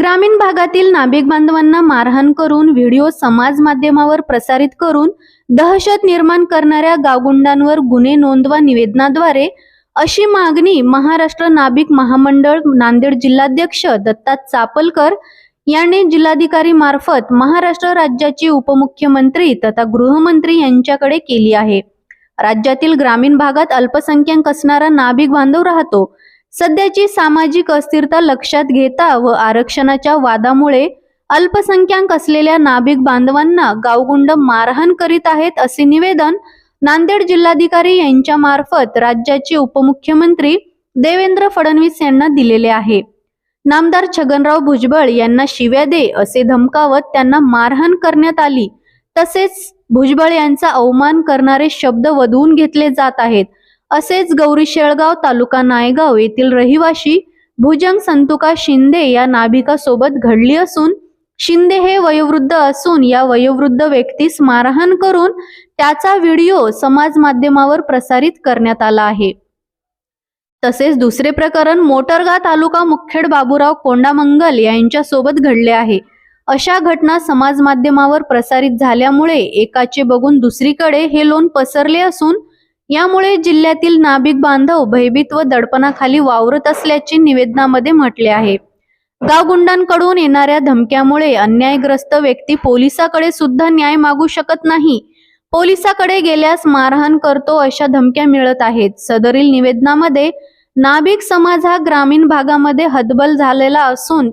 ग्रामीण भागातील नाभिक बांधवांना मारहाण करून व्हिडिओ समाज माध्यमावर प्रसारित करून दहशत निर्माण करणाऱ्या गावगुंडांवर गुन्हे नोंदवा निवेदनाद्वारे अशी मागणी महाराष्ट्र नाभिक महामंडळ नांदेड जिल्हाध्यक्ष दत्ता चापलकर यांनी जिल्हाधिकारी मार्फत महाराष्ट्र राज्याचे उपमुख्यमंत्री तथा गृहमंत्री यांच्याकडे केली आहे. राज्यातील ग्रामीण भागात अल्पसंख्याक असणारा नाभिक बांधव राहतो. सध्याची सामाजिक अस्थिरता लक्षात घेता व आरक्षणाच्या वादामुळे अल्पसंख्याक असलेल्या नाभिक बांधवांना गावगुंड मारहाण करीत आहेत असे निवेदन नांदेड जिल्हाधिकारी यांच्या मार्फत राज्याचे उपमुख्यमंत्री देवेंद्र फडणवीस यांना दिलेले आहे. नामदार छगनराव भुजबळ यांना शिव्या दे असे धमकावत त्यांना मारहाण करण्यात आली. तसेच भुजबळ यांचा अवमान करणारे शब्द वधवून घेतले जात आहेत. असेच गौरी शेळगाव तालुका नायगाव येथील रहिवाशी भुजंग संतुका शिंदे या नाभिकासोबत घडली असून शिंदे हे वयोवृद्ध असून या वयोवृद्ध व्यक्तीस मारहाण करून त्याचा व्हिडिओ समाज माध्यमावर प्रसारित करण्यात आला आहे. तसेच दुसरे प्रकरण मोटरगा तालुका मुखेड बाबूराव कोंडामंगल यांच्यासोबत घडले आहे. अशा घटना समाज माध्यमावर प्रसारित झाल्यामुळे एकाचे बघून दुसरीकडे हे लोन पसरले असून यामुळे जिल्ह्यातील नाभिक बांधव भयभीत व दडपणाखाली वावरत असल्याचे निवेदनामध्ये म्हटले आहे. गावगुंडांकडून येणाऱ्या धमक्यामुळे अन्यायग्रस्त व्यक्ती पोलिसाकडे सुद्धा न्याय मागू शकत नाही. पोलिसाकडे गेल्यास मारहाण करतो अशा धमक्या मिळत आहेत. सदरील निवेदनामध्ये नाभिक समाज हा ग्रामीण भागामध्ये हतबल झालेला असून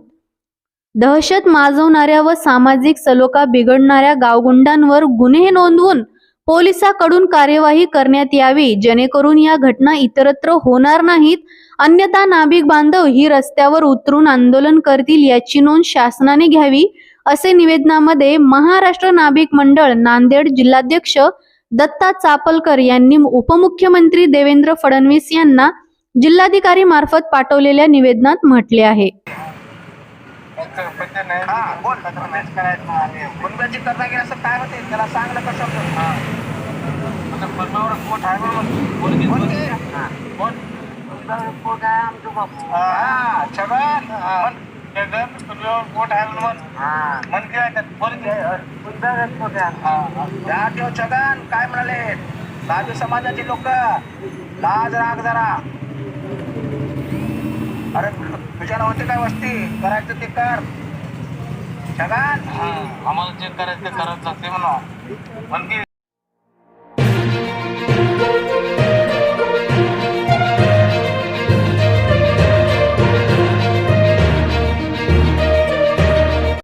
दहशत माजवणाऱ्या व सामाजिक सलोखा बिघडणाऱ्या गावगुंडांवर गुन्हे नोंदवून पोलिसाकडून कार्यवाही करण्यात यावी जेणेकरून या घटना इतरत्र होणार नाहीत. अन्यथा नाभिक बांधव ही रस्त्यावर उतरून आंदोलन करतील याची नोंद शासनाने घ्यावी असे निवेदनामध्ये महाराष्ट्र नाभिक मंडळ नांदेड जिल्हाध्यक्ष दत्ता चापलकर यांनी उपमुख्यमंत्री देवेंद्र फडणवीस यांना जिल्हाधिकारी मार्फत पाठवलेल्या निवेदनात म्हटले आहे. हा, बोल. गुन्ह्याची करता गेला असं काय होते त्याला सांगलं कसं बोल की. हा. बोल. हा, छगन. म्हण. हा. म्हण की ऐकत. बोल की. हा. या ठेव छगन काय म्हणाले लाजू समाजाची लोक लाज राग जरा अरे तुझ्या नावाचे काय वस्ती? करायचं ते कर. छगन आम्हाला जे करायचं ते करत जाते म्हणा पण ती